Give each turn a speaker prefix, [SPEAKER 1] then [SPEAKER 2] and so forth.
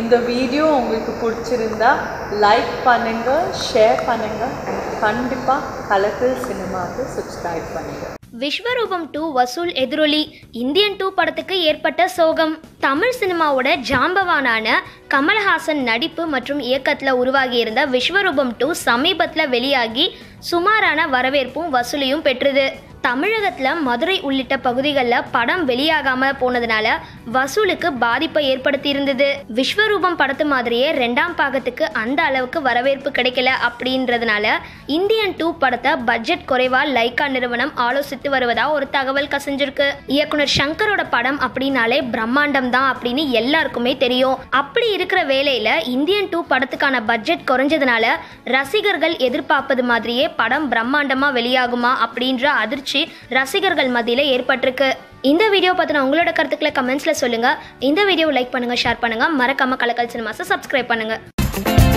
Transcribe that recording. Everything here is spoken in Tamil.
[SPEAKER 1] இந்த வீடியோ உங்களுக்கு பிடிச்சிருந்தா லைக் பண்ணுங்க ஷேர் பண்ணுங்க. கண்டிப்பாக கலக்கல் சினிமாவுக்கு சப்ஸ்கிரைப் பண்ணுங்க.
[SPEAKER 2] விஸ்வரூபம் டூ வசூல் எதிரொலி இந்தியன் டூ படத்துக்கு ஏற்பட்ட சோகம். தமிழ் சினிமாவோட ஜாம்பவானான கமல்ஹாசன் நடிப்பு மற்றும் இயக்கத்தில் உருவாகியிருந்த விஸ்வரூபம் டூ சமீபத்தில் வெளியாகி சுமாரான வரவேற்பும் வசூலையும் பெற்றது. தமிழகத்தில் மதுரை உள்ளிட்ட பகுதிகளில் படம் வெளியாகாமல் போனதுனால வசூலுக்கு பாதிப்பை ஏற்படுத்தியிருந்தது. விஸ்வரூபம் படத்து மாதிரியே ரெண்டாம் பாகத்துக்கு அந்த அளவுக்கு வரவேற்பு கிடைக்கல அப்படின்றதுனால இந்தியன் டூ படத்தை பட்ஜெட் குறைவா லைக்கா நிறுவனம் ஆலோசித்து வருவதா ஒரு தகவல் கசிஞ்சிருக்கு. இயக்குனர் சங்கரோட படம் அப்படின்னாலே பிரம்மாண்டம் தான் அப்படின்னு எல்லாருக்குமே தெரியும். அப்படி இருக்கிற வேலையில் இந்தியன் டூ படத்துக்கான பட்ஜெட் குறைஞ்சதுனால ரசிகர்கள் எதிர்பார்ப்பது மாதிரியே படம் பிரம்மாண்டமா வெளியாகுமா அப்படின்ற அதிர்ச்சி ரசிகர்கள் மத்தியில் ஏற்பட்டிருக்கு. இந்த வீடியோ பற்றின உங்களோட கருத்துக்களை கமெண்ட்ஸில் சொல்லுங்கள் இந்த வீடியோவை லைக் பண்ணுங்கள் ஷேர் பண்ணுங்கள் மறக்காமல் கலக்கல் சினிமாஸை சப்ஸ்கிரைப் பண்ணுங்கள்